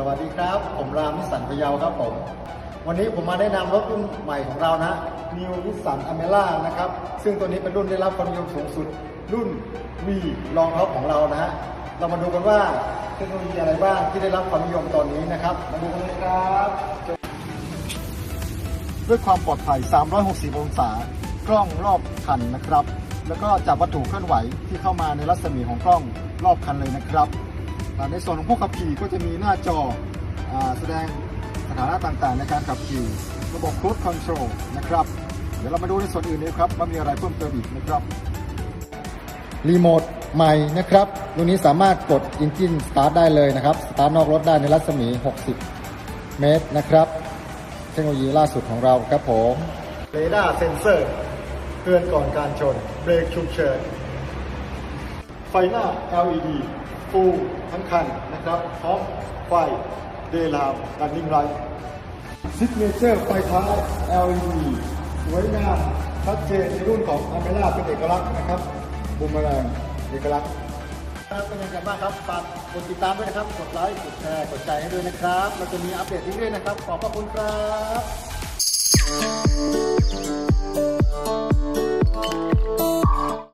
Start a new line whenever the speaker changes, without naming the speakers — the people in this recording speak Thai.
สวัสดีครับ ผมรามนิสันพยาวครับผม วันนี้ผมมาแนะนำรถรุ่นใหม่ของเรานะ New Nissan a m e r a นะครับ ซึ่งตัวนี้เป็นรุ่นได้รับความนิยมสูงสุด รุ่น V รองท็อปของเรานะฮะ เรามาดูกันว่าเทคโนโลยีอะไรบ้างที่ได้รับความนิยมตอนนี้นะครับ มาดูกันเลยครับ ด้วยความปลอดภัย 360 องศา กล้องรอบคันนะครับ แล้วก็จับวัตถุเคลื่อนไหวที่เข้ามาในรัศมีของกล้องรอบคันเลยนะครับ ในส่วนของผู้ขับขี่ก็จะมีหน้าจออแสดงสถานะต่างๆ ในการขับขี่ ระบบ Cruise Control นะครับ เดี๋ยวเรามาดูในส่วนอื่นนี้ครับว่ามีอะไรเพิ่มเติมอีกนะครับ รีโมทใหม่นะครับตัวนี้สามารถกด Engine Start ได้เลยนะครับสตาร์ทนอกรถได้ในรัศมี 60 เมตรนะครับ เทคโนโลยีล่าสุดของเราครับผม เรดาร์เซนเซอร์เตือนก่อนการชน เบรกฉุกเฉิน ไฟหน้า LED ฟูทั้งคันนะครับพร้อมไฟเดลามรันนิ่งไลท์ซิกเนเจอร์ไฟท้าย LED สวยงามชัดเจนในรุ่นของอเมร่าเป็นเอกลักษณ์นะครับบูมแรงเอกลักษณ์ครับเป็นยังไงบ้างครับฝากกดติดตามด้วยนะครับ กดไลค์ กดแชร์ กดใจให้ด้วยนะครับ เราจะมีอัปเดตเรื่อยๆนะครับ ขอบพระคุณครับ